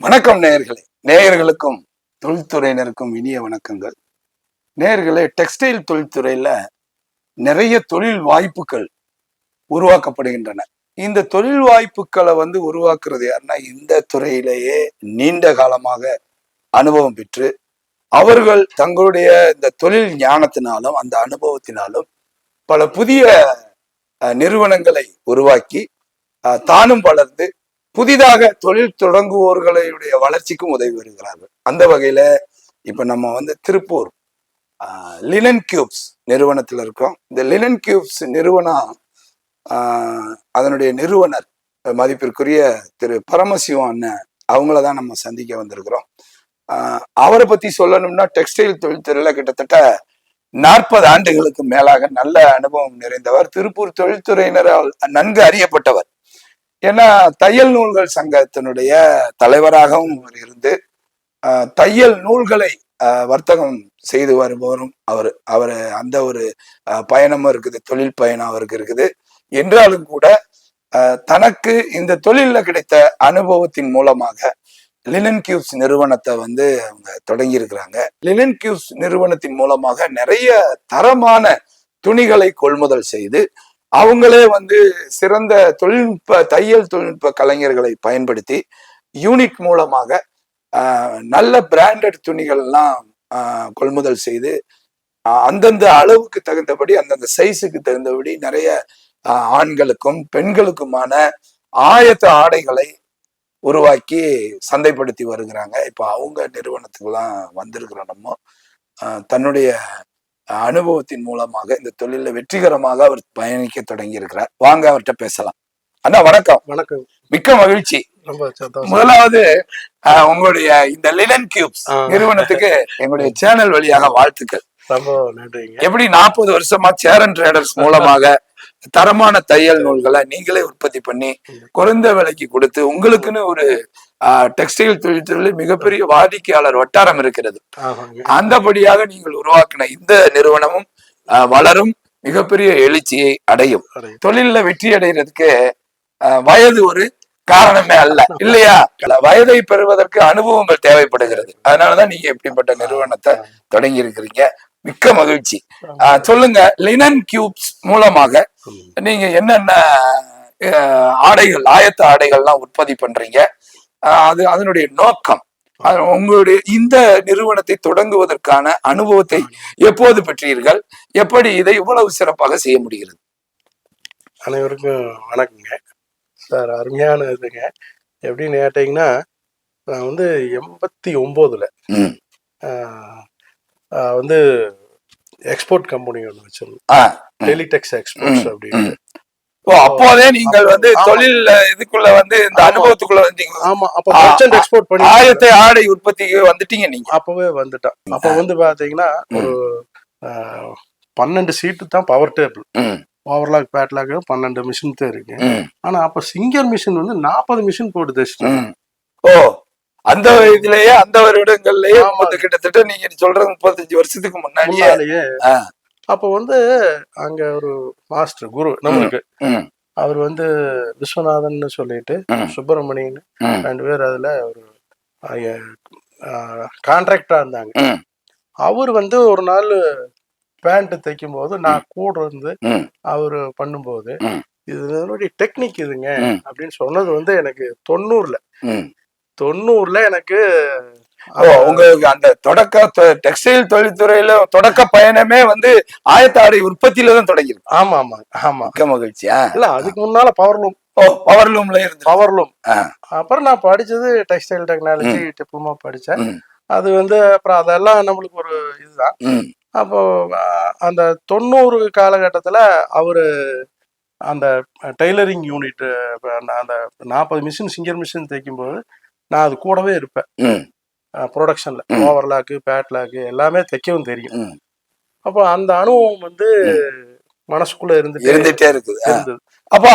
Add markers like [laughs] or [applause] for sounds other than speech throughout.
வணக்கம் நேயர்களே. நேயர்களுக்கும் தொழில்துறையினருக்கும் இனிய வணக்கங்கள். நேர்களே டெக்ஸ்டைல் தொழில்துறையில் நிறைய தொழில் வாய்ப்புகள் உருவாக்கப்படுகின்றன. இந்த தொழில் வாய்ப்புகளை வந்து உருவாக்குறது யாருன்னா இந்த துறையிலேயே நீண்ட காலமாக அனுபவம் பெற்று அவர்கள் தங்களுடைய இந்த தொழில் ஞானத்தினாலும் அந்த அனுபவத்தினாலும் பல புதிய நிறுவனங்களை உருவாக்கி தானும் வளர்ந்து புதிதாக தொழில் தொடங்குவோர்களுடைய வளர்ச்சிக்கும் உதவி வருகிறார்கள். அந்த வகையில இப்ப நம்ம வந்து திருப்பூர் லினன் கியூப்ஸ் நிறுவனத்தில் இருக்கோம். இந்த லினன் கியூப்ஸ் நிறுவனம் அதனுடைய நிறுவனர் மதிப்பிற்குரிய திரு பரமசிவம் அண்ணன் அவங்கள தான் நம்ம சந்திக்க வந்திருக்கிறோம். அவரை பத்தி சொல்லணும்னா டெக்ஸ்டைல் தொழில்துறையில கிட்டத்தட்ட நாற்பது ஆண்டுகளுக்கு மேலாக நல்ல அனுபவம் நிறைந்தவர். திருப்பூர் தொழில்துறையினரால் நன்கு அறியப்பட்டவர். ஏன்னா தையல் நூல்கள் சங்கத்தினுடைய தலைவராகவும் அவர் இருந்து தையல் நூல்களை வர்த்தகம் செய்து வருபவரும் அவர் அவர் அந்த ஒரு பயணமும் இருக்குது தொழில் பயணம் அவருக்கு இருக்குது. என்றாலும் கூட தனக்கு இந்த தொழிலில் கிடைத்த அனுபவத்தின் மூலமாக லினன் கியூப்ஸ் நிறுவனத்தை வந்து அவங்க தொடங்கி இருக்கிறாங்க லினன் கியூப்ஸ் நிறுவனத்தின் மூலமாக நிறைய தரமான துணிகளை கொள்முதல் செய்து அவங்களே வந்து சிறந்த தொழில்நுட்ப தையல் தொழில்நுட்ப கலைஞர்களை பயன்படுத்தி யூனிட் மூலமாக நல்ல பிராண்டட் துணிகள் எல்லாம் கொள்முதல் செய்து அந்தந்த அளவுக்கு தகுந்தபடி அந்தந்த சைஸுக்கு தகுந்தபடி நிறைய ஆண்களுக்கும் பெண்களுக்குமான ஆயத்த ஆடைகளை உருவாக்கி சந்தைப்படுத்தி வருகிறாங்க. இப்போ அவங்க நிறுவனத்துக்குலாம் வந்திருக்கிறோம் நம்ம. தன்னுடைய அனுபவத்தின் மூலமாக இந்த தொழில வெற்றிகரமாக அவர் பயணிக்க தொடங்கி இருக்கிறார் வாங்க அவர்கிட்ட பேசலாம். அண்ணா வணக்கம். வணக்கம். மிக்க மகிழ்ச்சி. முதலாவது உங்களுடைய இந்த லினன் கியூப்ஸ். நிறுவனத்துக்கு எங்களுடைய சேனல் வழியாக வாழ்த்துக்கள். எப்படி நாற்பது வருஷமா சேரன் ட்ரேடர்ஸ் மூலமாக தரமான தையல் நூல்களை நீங்களே உற்பத்தி பண்ணி குறைந்த விலைக்கு கொடுத்து உங்களுக்குன்னு ஒரு டெக்ஸ்டைல் தொழில்துறையில் மிகப்பெரிய வாடிக்கையாளர் வட்டாரம் இருக்கிறது. அந்தபடியாக நீங்கள் உருவாக்கின இந்த நிறுவனமும் வளரும் மிகப்பெரிய எழுச்சியை அடையும். தொழில்ல வெற்றி அடைகிறதுக்கு வயது ஒரு காரணமே அல்ல. இல்லையா? வயதை பெறுவதற்கு அனுபவங்கள் தேவைப்படுகிறது. அதனாலதான் நீங்க இப்படிப்பட்ட நிறுவனத்தை தொடங்கி இருக்கிறீங்க மிக்க மகிழ்ச்சி. சொல்லுங்க லினன் கியூப்ஸ் மூலமாக. நீங்க என்னென்ன ஆடைகள் ஆயத்த ஆடைகள்லாம் உற்பத்தி பண்றீங்க? அது அதனுடைய நோக்கம். உங்களுடைய இந்த நிறுவனத்தை தொடங்குவதற்கான அனுபவத்தை எப்போது பெற்றீர்கள்? எப்படி இதை இவ்வளவு சிறப்பாக செய்ய முடிகிறது? அனைவருக்கும் வணக்கங்க. சார் அருமையான இதுங்க. எப்படின்னு கேட்டீங்கன்னா நான் வந்து எண்பத்தி ஒம்போதுல. வந்து எக்ஸ்போர்ட் கம்பெனி ஒன்று வச்சிருந்தோம் ஆ, டெலிடெக்ஸ் எக்ஸ்போர்ட்ஸ் அப்படின்னு அப்போதே நீங்கள் வந்து. தொழில் இதுக்குள்ள வந்து இந்த. அனுபவத்துக்குள்ள வந்தீங்க. ஆமா அப்ப மர்ச்சன்ட் எக்ஸ்போர்ட் பண்ணி ஆயத்த ஆடை உற்பத்திக்கு வந்துட்டீங்க நீங்க. அப்பவே வந்துட்டோம் அப்ப வந்து பாத்தீங்கன்னா ஒரு பன்னெண்டு சீட்டு தான் பவர் டேபிள் ஓவர்லாக் பேட்லாக் பன்னெண்டு மிஷின் தான் இருக்கு. ஆனா அப்ப சிங்கர் மிஷின் வந்து நாற்பது மிஷின் போட்டு தச்சுட்டு. ஓ அந்த இதுலயே அந்த வருடங்கள்லயே கிட்டத்தட்ட நீங்க சொல்றது முப்பத்தஞ்சு வருஷத்துக்கு முன்னாடியே. அப்ப வந்து அங்க ஒரு மாஸ்டர் குரு நம்மளுக்கு அவர் வந்து விஸ்வநாதன் சொல்லிட்டு. சுப்பிரமணியன் ரெண்டு பேர் அதுல ஒரு கான்ட்ராக்டா இருந்தாங்க அவர் வந்து ஒரு நாள் பேண்ட் தைக்கும் போது நான் கூட இருந்து. அவர் பண்ணும்போது. இது டெக்னிக் இதுங்க. அப்படின்னு சொன்னது வந்து எனக்கு தொண்ணூறுல. தொண்ணூறுல எனக்கு உங்களுக்கு அந்த தொடக்க டெக்ஸ்டைல் தொழில்துறையில தொடக்க பயணமே வந்து ஆயத்த ஆடை உற்பத்தியில தான் தொடங்கியிருக்கு. ஆமா ஆமா. ஆமா மிக்க மகிழ்ச்சியா? இல்ல அதுக்கு முன்னால பவர் லூம் ஓ பவர் லூம்ல இருந்து பவர் லூம் ஆ. அப்புறம் நான் படிச்சது டெக்ஸ்டைல் டெக்னாலஜி டிப்ளமா படிச்சேன். அது வந்து அப்புறம் அதெல்லாம் நம்மளுக்கு ஒரு இதுதான். அப்போ அந்த தொண்ணூறு காலகட்டத்துல அவரு அந்த டெய்லரிங் யூனிட் அந்த நாற்பது மிஷின் சிங்கர் மிஷின் தைக்கும்போது நான் அது கூடவே இருப்பேன். ப்ரொடக்ஷன்ல. ஓவர்லாக்கு பேட்லாக்கு எல்லாமே தைக்கவும் தெரியும். அப்போ அந்த அனுபவம் வந்து மனசுக்குள்ள இருந்துட்டே இருந்துட்டே இருக்குது. அப்ப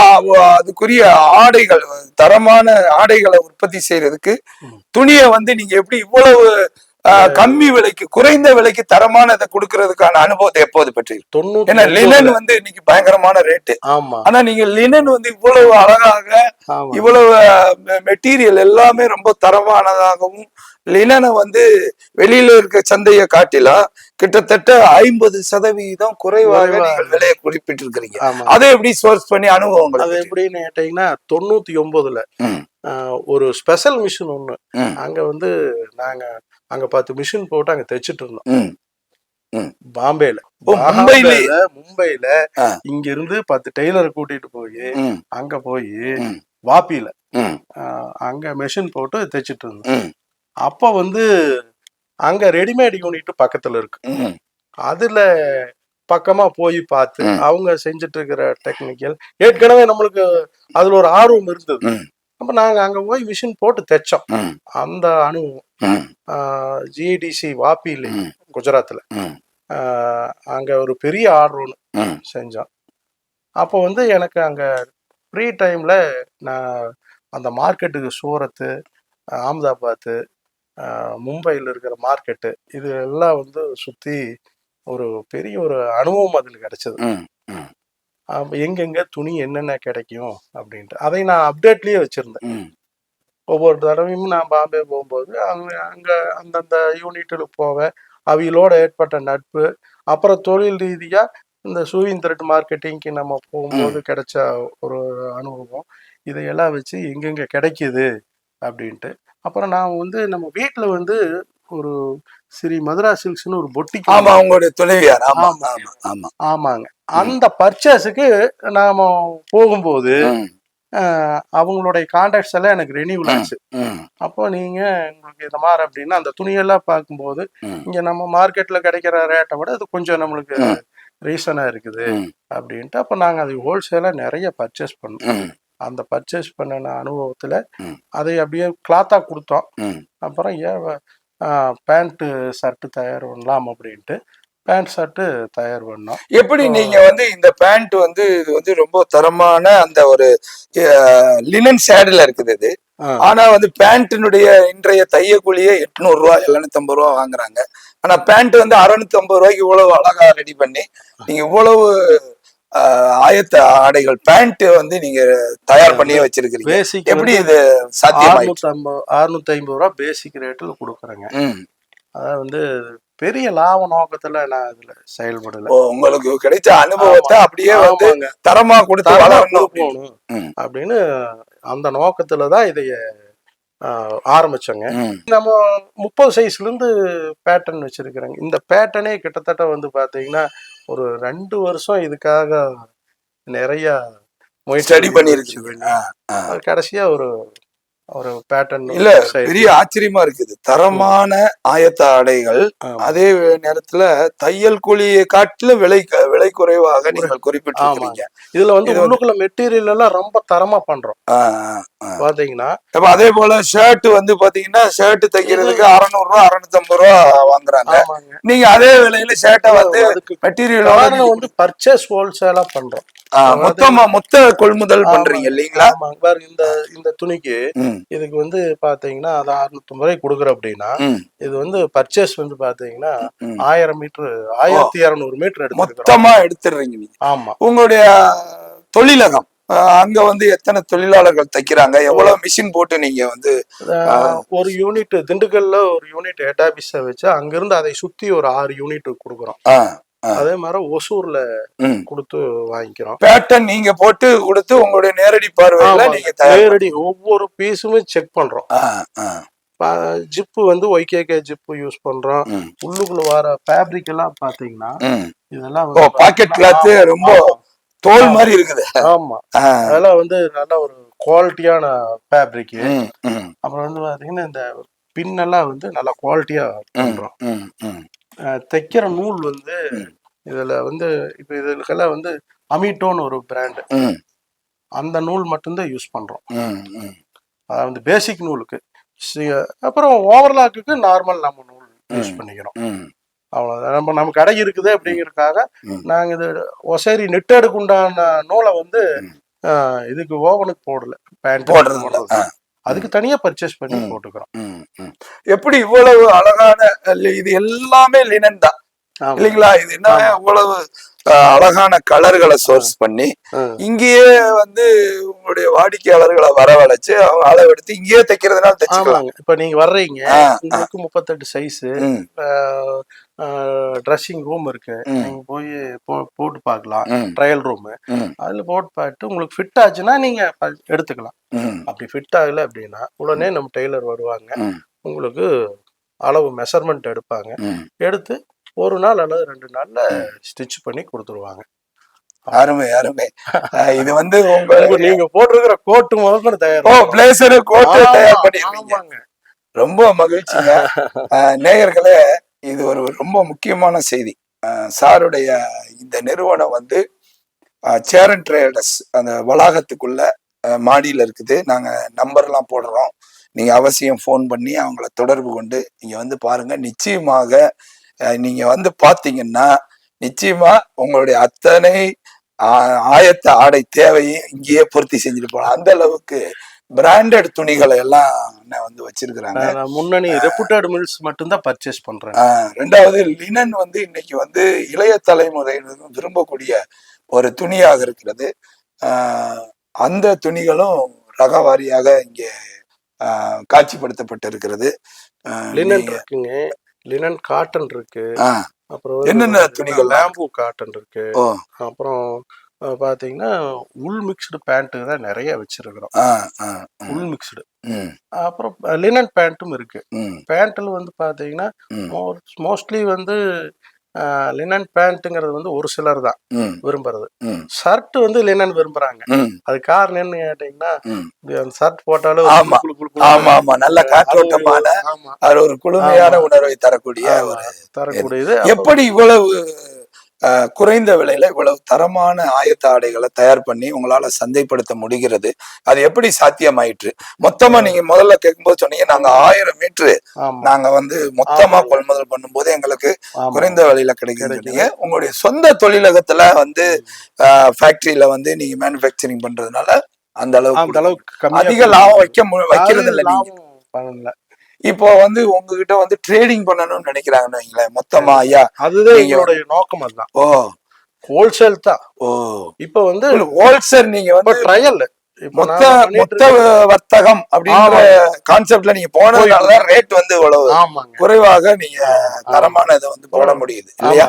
அதுக்குரிய ஆடைகள் தரமான ஆடைகளை உற்பத்தி செய்யறதுக்கு. துணியை வந்து நீங்க எப்படி இவ்வளவு கம்மி விலைக்கு குறைந்த விலைக்கு தரமானதை கொடுக்கறதுக்கான அனுபவத்தை எப்போது பெற்றீர்கள்? ஏன்னா லினன் வந்து இன்னைக்கு பயங்கரமான ரேட்டு ஆமா. ஆனா நீங்க லினன் வந்து இவ்வளவு அழகாக இவ்வளவு மெட்டீரியல் எல்லாமே ரொம்ப தரமானதாகவும் லினனை வந்து வெளியில இருக்க சந்தையை காட்டிலும் கிட்டத்தட்ட ஐம்பது சதவீதம் குறைவாக குறைவா நீங்கள் விலையை குறிப்பிட்டிருக்கிறீங்க. அதை எப்படி சோர்ஸ் பண்ணி அனுபவங்கள் அது எப்படின்னு கேட்டீங்கன்னா தொண்ணூத்தி ஒன்பதுல ஒரு ஸ்பெஷல் மிஷின் ஒண்ணு. அங்க வந்து நாங்க அங்க பத்து மிஷின் போட்டு அங்க தைச்சிட்டு இருந்தோம். பாம்பேல மும்பையிலே? மும்பைல. இங்க இருந்து பத்து டெய்லரை கூட்டிட்டு போய் அங்க போய். வாப்பியில அங்க மெஷின் போட்டு தைச்சிட்டு இருந்தோம் அப்ப வந்து அங்க ரெடிமேட் யூனிட் பக்கத்துல இருக்கு அதுல பக்கமா போய் பார்த்து. அவங்க செஞ்சுட்டு இருக்கிற டெக்னிக்கல் ஏற்கனவே நம்மளுக்கு அதுல ஒரு ஆர்வம் இருந்தது. அப்ப நாங்க அங்க போய் மிஷின் போட்டு தைச்சோம். அந்த அனுபவம். ஜிடிசி வாப்பியில் ஆஹ் அங்க ஒரு பெரிய ஆர்டர் ஒன்று. செஞ்சோம். அப்போ வந்து எனக்கு அங்க ஃப்ரீ டைம்ல நான் அந்த மார்க்கெட்டுக்கு சூரத்து அகமதாபாத்து மும்பையில் இருக்கிற மார்க்கெட்டு இது எல்லாம் வந்து சுத்தி ஒரு பெரிய ஒரு அனுபவம் அதில் கிடைச்சது. எங்கெங்க துணி என்னென்ன கிடைக்கும் அப்படின்ட்டு. அதை நான் அப்டேட்லயே வச்சிருந்தேன். ஒவ்வொரு தடவையும் நான் பாம்பே போகும்போது அங்க அங்க அந்தந்த யூனிட்டுக்கு போவேன். அவிகளோட ஏற்பட்ட நட்பு. அப்புறம் தொழில் ரீதியா இந்த சூயின் த்ரெட் மார்க்கெட்டிங்க்கு நம்ம போகும்போது கிடைச்ச ஒரு அனுபவம். இதையெல்லாம் வச்சு எங்கெங்க கிடைக்குது அப்படின்ட்டு. அப்புறம் நான் வந்து நம்ம வீட்டுல வந்து ஒரு ஸ்ரீ மதுரா சில்க்ஸ்னு ஒரு பொட்டிக் ஆமா உங்களுடைய துணைவியார் ஆமா ஆமா. ஆமா ஆமா. ஆமாங்க. அந்த பர்ச்சேஸுக்கு நாம போகும்போது அவங்களுடைய கான்டாக்ட்ஸ் எல்லாம் எனக்கு ரெனியூல் ஆச்சு. அப்போ நீங்க உங்களுக்கு இந்த மாதிரி அப்படின்னா அந்த துணியெல்லாம் பார்க்கும்போது. இங்க நம்ம மார்க்கெட்ல கிடைக்கிற ரேட்டை விட அது கொஞ்சம் நம்மளுக்கு. ரீசனா இருக்குது அப்படின்ட்டு அப்போ நாங்க அது ஹோல்சேலா நிறைய பர்ச்சேஸ் பண்ணோம். அந்த பர்ச்சேஸ் பண்ணின அனுபவத்துல. அதை அப்படியே கிளாத்தா கொடுத்தோம். அப்புறம் ஏன் பேண்ட்டு ஷர்ட்டு தயார் பண்ணலாம் அப்படின்ட்டு பேண்ட் ஷர்ட்டு தயார் பண்ணோம். எப்படி நீங்க வந்து இந்த பேண்ட் வந்து இது வந்து ரொம்ப தரமான அந்த ஒரு லினன் சேடுல இருக்குது இது. ஆனா வந்து பேண்ட்டினுடைய இன்றைய தையக்கூலியே எட்நூறு ரூபா எழுநூத்தி ஐம்பது ரூபா வாங்குறாங்க. ஆனா பேண்ட் வந்து அறுநூத்தி ஐம்பது ரூபாய்க்கு இவ்வளவு அழகா ரெடி பண்ணி நீங்க இவ்வளவு ஆயத்த ஆடைகள் பேண்ட் வந்து நீங்க தயார் பண்ணியே வச்சிருக்கிறீங்க. பேசிக் எப்படி இது சாத்தியமாயிடுச்சு? அறுநூத்தி ஐம்பது ரூபா பேசிக் ரேட்டில் கொடுக்குறேங்க. அதாவது வந்து பெரிய லாப நோக்கத்துல நான் இதுல செயல்படல. உங்களுக்கு கிடைச்ச அனுபவத்தை அப்படியே வந்து. தரமா கொடுத்து வளரணும் அப்படின்னு. அந்த நோக்கத்துல தான் இதைய ஆரம்பிச்சோங்க. நம்ம முப்பது சைஸ்ல இருந்து பேட்டர்ன் வச்சிருக்கிறேங்க. இந்த பேட்டர்னே கிட்டத்தட்ட வந்து பாத்தீங்கன்னா ஒரு ரெண்டு வருஷம் இதுக்காக நிறைய ஸ்டடி பண்ணி பண்ணிருக்கீங்க கடைசியா ஒரு ஒரு பேட்டர்ன் இல்ல பெரிய ஆச்சரியமா இருக்குது. தரமான ஆயத்த ஆடைகள் அதே நேரத்துல தையல் கூலியை காட்டிலும் விலை விலை குறைவாக நீங்கள் குறிப்பிட்டிருக்கிறீங்க. இதுல வந்து உள்ளுக்குள்ள மெட்டீரியல் எல்லாம் ரொம்ப தரமா பண்றோம். பாத்தீங்கன்னா அதே போல ஷர்ட் வந்து பாத்தீங்கன்னா ஷர்ட் தைக்கிறதுக்கு அறுநூறு ரூபா அறுநூத்தி ஐம்பது ரூபா வாங்குறாங்க. நீங்க அதே விலையில ஷர்ட்டை வந்து காரணம் வந்து பர்ச்சேஸ் ஹோல்சேலா பண்றோம். மொத்தமா மொத்த கொள்முதல் பண்றீங்க இல்லீங்களா? பாருங்க இந்த இந்த துணிக்கு இதுக்கு வந்து பாத்தீங்கன்னா அது அறுநூத்தம்பது ரூபாய் கொடுக்குறோம் அப்படின்னா இது வந்து பர்ச்சேஸ் வந்து பாத்தீங்கன்னா. ஆயிரம் மீட்டர் ஆயிரத்தி இருநூறு மீட்டர் எடுத்துக்கிறோம். மொத்தமா எடுத்துடுறீங்க ஆமா. உங்களுடைய தொழிலகம். அங்க வந்து எத்தனை தொழிலாளர்கள் தைக்கிறாங்க? எவ்வளவு மிஷின் போட்டு நீங்க வந்து ஒரு யூனிட் திண்டுக்கல்ல ஒரு யூனிட் ஹெட் ஆபீஸ வச்சு அங்கிருந்து அதை சுத்தி ஒரு ஆறு யூனிட் கொடுக்குறோம். அதே மாதிரி ஒசூர்ல. கொடுத்து வாங்கிக்கிறோம். பேட்டர்ன் நீங்க போட்டு கொடுத்து உங்களுடைய நேரடி பார்வையில. நீங்க நேரடி ஒவ்வொரு பீஸுமே செக் பண்றோம். ஜிப்பு வந்து ஒய்கேகே ஜிப்பு யூஸ் பண்றோம். உள்ளுக்குள்ள வர ஃபேப்ரிக் எல்லாம் பாத்தீங்கன்னா. இதெல்லாம் பாக்கெட் கிளாத் ரொம்ப தோல் மாதிரி இருக்குது. ஆமா. அதெல்லாம் வந்து நல்ல ஒரு குவாலிட்டியான ஃபேப்ரிக் அப்புறம் வந்து பாத்தீங்கன்னா இந்த பின்னெல்லாம் வந்து நல்லா குவாலிட்டியா பண்றோம். தைக்கிற நூல் வந்து. இதுல வந்து இப்ப இதுக்கெல்லாம் வந்து அமிட்டோன்னு ஒரு பிராண்டு அந்த நூல் மட்டும்தான் யூஸ் பண்றோம். அதாவது வந்து பேசிக் நூலுக்கு. அப்புறம் ஓவர்லாக்குக்கு நார்மல் நம்ம நூல் யூஸ். பண்ணிக்கிறோம். ம் அவ்வளவுதான் நம்ம நம்ம கடை இருக்குது அப்படிங்கறதுக்காக ம். நாங்க இது ஒசேரி நெட்டடுக்கு உண்டான நூலை வந்து இதுக்கு ஓவனுக்கு போடல பேண்ட் போடுறது. அதுக்கு தனியா பர்ச்சேஸ் பண்ணி. போட்டுக்கிறோம். எப்படி இவ்வளவு அழகான இது எல்லாமே லினன் தான். இல்லைங்களா இது என்ன. இவ்வளவு அழகான கலர்களை சோர்ஸ் பண்ணி. இங்கேயே வந்து உங்களுடைய வாடிக்கையாளர்களை வரவழைச்சு அவங்க அளவெடுத்து இங்கேயே தைக்கிறதுனால தைச்சுக்கலாம். இப்ப நீங்க வர்றீங்க உங்களுக்கு முப்பத்தெட்டு சைஸ் ட்ரெஸ்ஸிங் ரூம் இருக்கு. நீங்க போய் போட்டு பார்க்கலாம். ட்ரையல் ரூம் அதுல போட்டு பார்த்துட்டு உங்களுக்கு ஃபிட் ஆச்சுன்னா நீங்க எடுத்துக்கலாம். அப்படி ஃபிட் ஆகல அப்படின்னா உடனே நம்ம டெய்லர் வருவாங்க. உங்களுக்கு அளவு மெஷர்மெண்ட் எடுப்பாங்க. எடுத்து ஒரு நாள் அல்லது ரெண்டு நாள்ல ஸ்டிச் பண்ணி கொடுத்துருவாங்க. அருமை அருமை. இது வந்து உங்க [laughs] உங்க நீங்க போட்டிருக்கிற கோட்டு முதல்ல ஓ தயார் பிளேசரு கோட்டு தயார் பண்ணிருக்கீங்க. ரொம்ப மகிழ்ச்சிங்க. நேயர்களே இது ஒரு ரொம்ப முக்கியமான செய்தி. சாருடைய இந்த நிறுவனம் வந்து சேரன் ட்ரேடர்ஸ் அந்த வளாகத்துக்குள்ள மாடியில இருக்குது. நாங்க நம்பர்லாம் போடுறோம். நீங்க அவசியம் ஃபோன் பண்ணி அவங்கள தொடர்பு கொண்டு நீங்க வந்து பாருங்க. நிச்சயமாக நீங்க வந்து பாத்தீங்கன்னா நிச்சயமா உங்களுடைய அத்தனை ஆயத்த ஆடை தேவையும் இங்கேயே பூர்த்தி செஞ்சுட்டு போகலாம். அந்த அளவுக்கு பிராண்டட் துணிகளை எல்லாம் வந்து வச்சிருக்கிறாங்க. முன்னணி ரெப்புட்டட் மில்ஸ் மட்டும்தான் பர்ச்சேஸ் பண்றேன். ரெண்டாவது லினன் வந்து இன்னைக்கு வந்து இளைய தலைமுறையினரும் விரும்பக்கூடிய ஒரு துணியாக இருக்கிறது. அந்த துணிகளும் ரக வாரியாக இங்கே காட்சிப்படுத்தப்பட்டிருக்கிறது. லினன் இருக்குங்க. லினன் காட்டன் இருக்கு. அப்புறம் என்னென்ன துணிகள்? பேம்பு காட்டன் இருக்கு. அப்புறம் பாத்தீங்கன்னா உள் மிக்ஸ்டு பேண்ட் தான் நிறைய வச்சிருக்கிறோம். உள் மிக்ஸ்டு அப்புறம் லினன் பேண்ட்டும் இருக்கு. ம். பேண்ட்ல வந்து பாத்தீங்கன்னா மோஸ்ட்லி வந்து லினன் பேண்ட்டுங்கிறது வந்து ஒரு சிலர் தான் விரும்புறது. ஷர்ட் வந்து லினன் விரும்புறாங்க. அது காரணம் என்ன கேட்டீங்கன்னா அந்த ஷர்ட் போட்டாலும் ஆமா. ஆமா ஆமா. நல்ல காற்றோட்டமான அது ஒரு குளுமையான. உணர்வை தரக்கூடிய ஒரு தரக்கூடியது. எப்படி இவ்வளவு குறைந்த விலையில இவ்வளவு தரமான ஆயத்த ஆடைகளை தயார் பண்ணி உங்களால சந்தைப்படுத்த முடிகிறது. அது எப்படி சாத்தியமாயிற்று? மொத்தமா நீங்க முதல்ல கேட்கும்போது சொன்னீங்க நாங்க ஆயிரம் மீட்டர் நாங்க வந்து மொத்தமா. கொள்முதல் பண்ணும்போது எங்களுக்கு. குறைந்த விலையில. சொன்னீங்க. உங்களுடைய சொந்த தொழிலகத்துல வந்து ஃபேக்டரியில வந்து நீங்க மேனுஃபேக்சரிங் பண்றதுனால அந்த அளவுக்கு அதிக லாபம் வைக்க வைக்கிறது இல்லை பண்ணல. இப்போ வந்து உங்ககிட்ட வந்து ட்ரேடிங் பண்ணணும்னு நினைக்கிறாங்கன்னு வைங்களேன். மொத்தமா ஐயா அதுதான் எங்களுடைய நோக்கம் அதுதான். ஓ. ஹோல்சேல் தான். ஓ. இப்ப வந்து ஹோல்சேல் நீங்க வந்து ட்ரையல் மொத்த மொத்த வர்த்தகம் அப்படின்ற கான்செப்ட்ல நீங்க போனதுனாலதான் ரேட் வந்து இவ்வளவு குறைவாக நீங்க தரமான இதை வந்து போட முடியுது இல்லையா?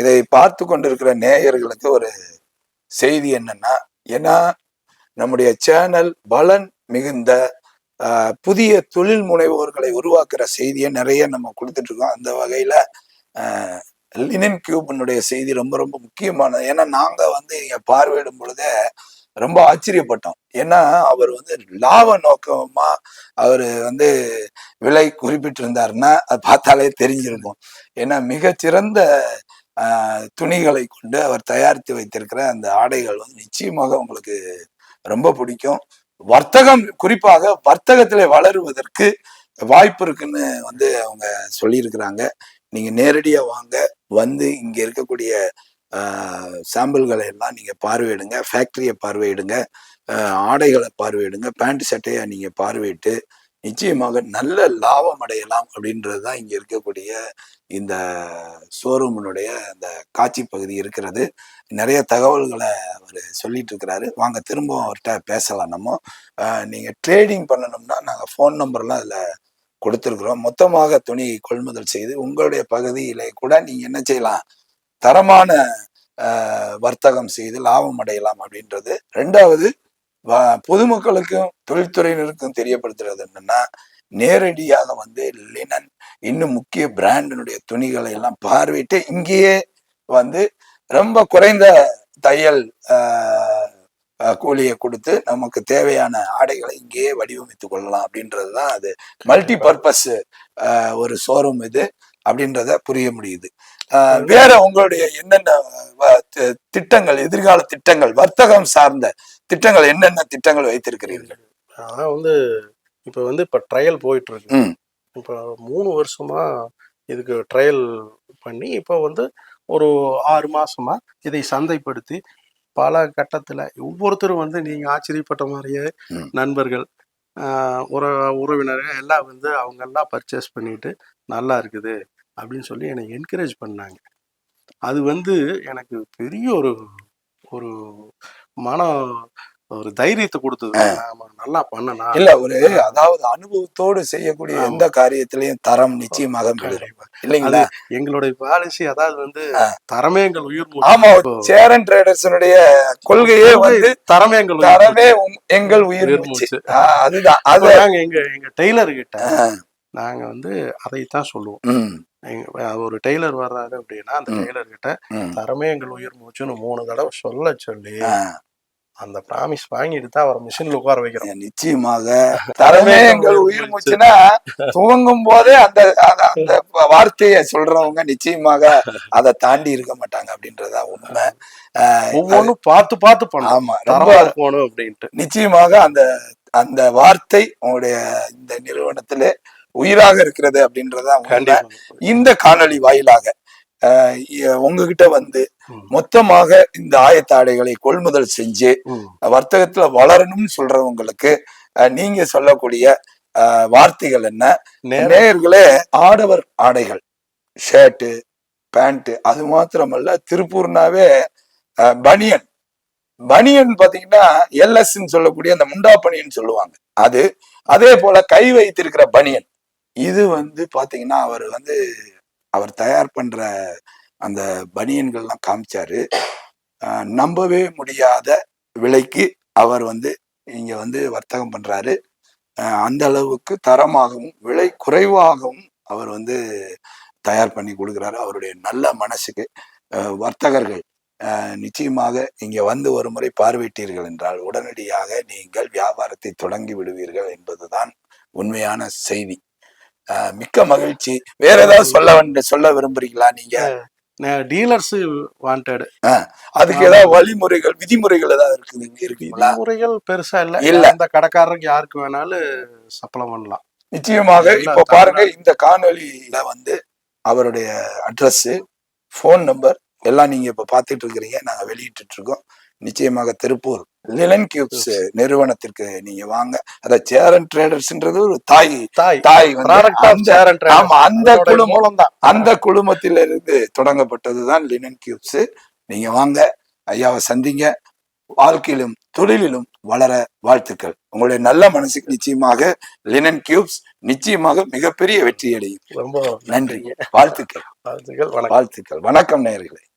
இதை பார்த்து கொண்டிருக்கிற நேயர்களுக்கு ஒரு செய்தி என்னன்னா ஏன்னா நம்முடைய சேனல் பலன் மிகுந்த புதிய தொழில் முனைவோர்களை உருவாக்குற செய்தியை நிறைய நம்ம கொடுத்துட்டு இருக்கோம் அந்த வகையில லினின் லினன் கியூபனுடைய செய்தி ரொம்ப ரொம்ப முக்கியமானது. ஏன்னா நாங்க வந்து இங்க பார்வையிடும் பொழுதே ரொம்ப ஆச்சரியப்பட்டோம். ஏன்னா அவர் வந்து லாப நோக்கமா அவர் வந்து விலை குறிப்பிட்டிருந்தாருன்னா அது பார்த்தாலே தெரிஞ்சிருக்கும். ஏன்னா மிகச்சிறந்த துணிகளை கொண்டு அவர் தயாரித்து வைத்திருக்கிற அந்த ஆடைகள் வந்து நிச்சயமாக உங்களுக்கு ரொம்ப பிடிக்கும். வர்த்தகம் குறிப்பாக வர்த்தகத்திலே வளருவதற்கு வாய்ப்பு இருக்குன்னு வந்து அவங்க சொல்லியிருக்கிறாங்க. நீங்க நேரடியா வாங்க வந்து இங்க இருக்கக்கூடிய சாம்பிள்களை எல்லாம் நீங்க பார்வையிடுங்க. ஃபேக்டரியை பார்வையிடுங்க. ஆடைகளை பார்வையிடுங்க. பேண்ட் சட்டையை நீங்க பார்வையிட்டு நிச்சயமாக நல்ல லாபம் அடையலாம் அப்படின்றது தான் இங்கே இருக்கக்கூடிய இந்த ஷோரூமினுடைய அந்த காட்சி பகுதி இருக்கிறது. நிறைய தகவல்களை அவர் சொல்லிட்டு இருக்கிறாரு. வாங்க திரும்பவும் அவர்கிட்ட பேசலாம் நம்ம. நீங்கள் ட்ரேடிங் பண்ணணும்னா நாங்கள் ஃபோன் நம்பர்லாம் அதில் கொடுத்துருக்குறோம். மொத்தமாக துணி கொள்முதல் செய்து உங்களுடைய பகுதியிலே கூட நீங்கள் என்ன செய்யலாம்? தரமான வர்த்தகம் செய்து லாபம் அடையலாம் அப்படின்றது. ரெண்டாவது பொதுமக்களுக்கும் தொழில்துறையினருக்கும் தெரியப்படுத்துறது என்னன்னா நேரடியாக வந்து லினன் இன்னும் முக்கிய பிராண்டினுடைய துணிகளை எல்லாம் பார்வையிட்டு இங்கேயே வந்து ரொம்ப குறைந்த தையல் கூலியை கொடுத்து நமக்கு தேவையான ஆடைகளை இங்கேயே வடிவமைத்துக் கொள்ளலாம் அப்படின்றது தான் அது. மல்டி பர்பஸ் ஒரு ஷோரூம் இது அப்படின்றத புரிய முடியுது. ஆஹ், வேற உங்களுடைய என்னென்ன திட்டங்கள் எதிர்கால திட்டங்கள் வர்த்தகம் சார்ந்த திட்டங்கள் என்னென்ன திட்டங்கள் வைத்திருக்கிறீர்கள்? அதான் வந்து இப்போ வந்து இப்போ ட்ரையல் போயிட்டு இருக்கு இப்போ மூணு வருஷமா இதுக்கு ட்ரையல் பண்ணி இப்போ வந்து ஒரு ஆறு மாசமா இதை சந்தைப்படுத்தி பல கட்டத்துல ஒவ்வொருத்தரும் வந்து நீங்க ஆச்சரியப்பட்ட மாதிரியே. நண்பர்கள் உற உறவினர்கள் எல்லாம் வந்து அவங்க எல்லாம் பர்ச்சேஸ் பண்ணிட்டு நல்லா இருக்குது அப்படின்னு சொல்லி என்னை என்கரேஜ் பண்ணாங்க. அது வந்து எனக்கு பெரிய ஒரு ஒரு மன ஒரு தைரியத்தை கொடுத்தது. நல்லா பண்ணனா. இல்ல ஒரு அதாவது அனுபவத்தோடு செய்யக்கூடிய எந்த காரியத்திலையும் தரம் நிச்சயமாக இல்லைங்களா? எங்களுடைய பாலிசி அதாவது வந்து. தரமே எங்கள் உயிர். ஆமா சேரன் ட்ரேடர்ஸனுடைய கொள்கையே வந்து தரமே எங்கள் தரமே எங்கள் உயிர் அதுதான். அது எங்க எங்க டெய்லர் கிட்ட நாங்க வந்து அதைத்தான் சொல்லுவோம். ஒரு டெய்லர் வர்றாரு அப்படின்னா அந்த. டெய்லர் கிட்ட தரமே எங்கள் உயிர் மூச்சுன்னு மூணு தடவை சொல்ல சொல்லி அந்த ப்ராமிஸ் வாங்கிட்டு தான் அவரை மிஷின்ல உட்கார வைக்கிறோம். நிச்சயமாக. [laughs] தரமே எங்கள் உயிர் மூச்சுன்னா துவங்கும் போதே அந்த அந்த- வார்த்தையை சொல்றவங்க நிச்சயமாக [laughs] அதை தாண்டி இருக்க மாட்டாங்க அப்படின்றதா உண்மை. ஒவ்வொன்றும் பார்த்து பார்த்து பண்ணோம் ஆமா ரொம்ப இருக்கணும் அப்படின்ட்டு. நிச்சயமாக அந்த அந்த வார்த்தை உங்களுடைய இந்த நிறுவனத்திலே உயிராக இருக்கிறது அப்படின்றதா உண்மை. கண்டிப்பா இந்த காணொளி வாயிலாக உங்ககிட்ட வந்து. மொத்தமாக இந்த ஆயத்த ஆடைகளை கொள்முதல் செஞ்சு. வர்த்தகத்துல வளரணும்னு சொல்றவங்களுக்கு நீங்க சொல்லக்கூடிய வார்த்தைகள் என்ன? நேயர்களே ஆடவர் ஆடைகள். ஷர்ட்டு பேண்ட் அது மாத்திரமல்ல திருப்பூர்னாவே பனியன். பனியன் பாத்தீங்கன்னா எல்எஸ்ன்னு சொல்லக்கூடிய அந்த முண்டா பனியன் சொல்லுவாங்க. அது அதே போல கை வைத்திருக்கிற பனியன். இது வந்து பாத்தீங்கன்னா அவர் வந்து அவர் தயார் பண்ற அந்த பனியன்கள்லாம் காமிச்சாரு. நம்பவே முடியாத விலைக்கு அவர் வந்து இங்க வந்து வர்த்தகம் பண்றாரு. அந்த அளவுக்கு தரமாகவும் விலை குறைவாகவும் அவர் வந்து தயார் பண்ணி கொடுக்குறாரு. அவருடைய நல்ல மனசுக்கு வர்த்தகர்கள் நிச்சயமாக இங்க வந்து ஒரு முறை பார்வையிட்டீர்கள் என்றால் உடனடியாக நீங்கள் வியாபாரத்தை தொடங்கி விடுவீர்கள் என்பதுதான் உண்மையான செய்தி. மிக்க மகிழ்ச்சி. வேற ஏதாவது சொல்ல வேண்ட சொல்ல விரும்புறீங்களா நீங்க? டீலர்ஸ் வாண்டட் அதுக்கு ஏதாவது வழிமுறைகள் விதிமுறைகள் ஏதாவது இருக்குது இருக்குங்களா? விதிமுறைகள் பெருசா இல்ல. இல்ல. இந்த கடைக்காரருக்கு யாருக்கு வேணாலும் சப்ளை பண்ணலாம். நிச்சயமாக இப்ப பாருங்க இந்த காணொளியில வந்து அவருடைய அட்ரஸ் ஃபோன் நம்பர் எல்லாம் நீங்க இப்ப பாத்துட்டு இருக்கிறீங்க. நாங்க வெளியிட்டு இருக்கோம். நிச்சயமாக திருப்பூர் லிலன் கியூப்ஸ் நிறுவனத்திற்கு நீங்க வாங்க. அத சேரன் ட்ரேடர்ஸ்ன்றது ஒரு தாய் தாய் தாய் அந்த- சேரன் ஆமா அந்த குழுமம் அந்த குழுமத்திலிருந்து தொடங்கப்பட்டதுதான் லினன் கியூப்ஸ் நீங்க வாங்க ஐயாவை சந்திங்க. வாழ்க்கையிலும் தொழிலிலும் வளர வாழ்த்துக்கள். உங்களுடைய நல்ல மனசுக்கு நிச்சயமாக லினன் கியூப்ஸ் நிச்சயமாக மிகப்பெரிய வெற்றி அடையும் ரொம்ப நன்றி. வாழ்த்துக்கள். வாழ்த்துக்கள். வாழ்த்துக்கள். வணக்கம் நேயர்களே.